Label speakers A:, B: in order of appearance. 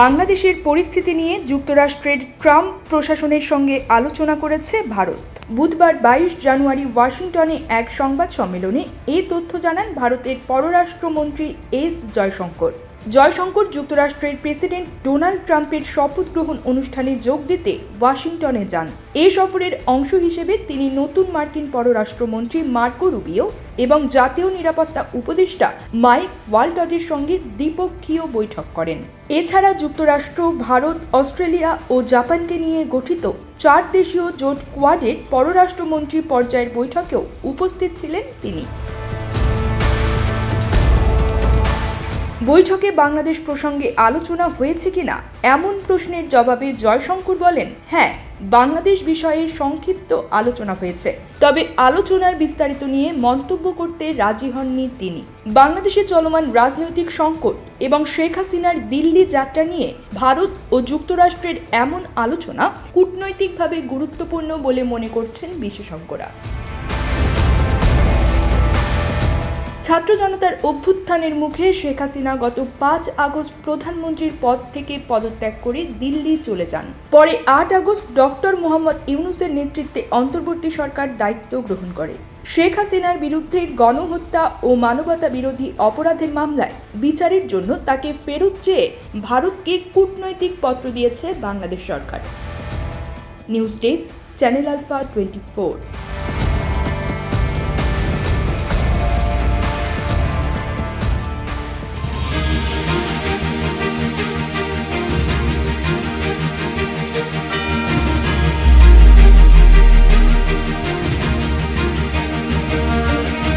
A: বাংলাদেশের পরিস্থিতি নিয়ে যুক্তরাষ্ট্রের ট্রাম্প প্রশাসনের সঙ্গে আলোচনা করেছে ভারত। বুধবার বাইশ জানুয়ারি ওয়াশিংটনে এক সংবাদ সম্মেলনে এ তথ্য জানান ভারতের পররাষ্ট্রমন্ত্রী এস জয়শঙ্কর। জয়শঙ্কর যুক্তরাষ্ট্রের প্রেসিডেন্ট ডোনাল্ড ট্রাম্পের শপথ গ্রহণ অনুষ্ঠানে যোগ দিতে ওয়াশিংটনে যান। এ সফরের অংশ হিসেবে তিনি নতুন মার্কিন পররাষ্ট্রমন্ত্রী মার্কো রুবিও এবং জাতীয় নিরাপত্তা উপদেষ্টা মাইক ওয়ালটজের সঙ্গে দ্বিপক্ষীয় বৈঠক করেন। এছাড়া যুক্তরাষ্ট্র, ভারত, অস্ট্রেলিয়া ও জাপানকে নিয়ে গঠিত চার দেশীয় জোট কোয়াডের পররাষ্ট্রমন্ত্রী পর্যায়ের বৈঠকেও উপস্থিত ছিলেন তিনি। বৈঠকে বাংলাদেশ প্রসঙ্গে আলোচনা হয়েছে কিনা? এমন প্রশ্নের জবাবে জয়শঙ্কর বলেন হ্যাঁ বাংলাদেশ বিষয়ে সংক্ষিপ্ত আলোচনা হয়েছে। তবে আলোচনার বিস্তারিত নিয়ে মন্তব্য করতে রাজি হননি তিনি। বাংলাদেশে চলমান রাজনৈতিক সংকট এবং শেখ হাসিনার দিল্লি যাত্রা নিয়ে ভারত ও যুক্তরাষ্ট্রের এমন আলোচনা কূটনৈতিকভাবে গুরুত্বপূর্ণ বলে মনে করছেন বিশেষজ্ঞরা। ছাত্র জনতার অভ্যুত্থানের মুখে শেখ হাসিনা গত পাঁচ আগস্ট প্রধানমন্ত্রীর পদ থেকে পদত্যাগ করে দিল্লি চলে যান। পরে আট আগস্ট ডক্টর মোহাম্মদ ইউনুসের নেতৃত্বে অন্তর্বর্তী সরকার দায়িত্ব গ্রহণ করে। শেখ হাসিনার বিরুদ্ধে গণহত্যা ও মানবতা বিরোধী অপরাধের মামলায় বিচারের জন্য তাকে ফেরত চেয়ে ভারতকে কূটনৈতিক পত্র দিয়েছে বাংলাদেশ সরকার। News desk, channel alpha twenty four.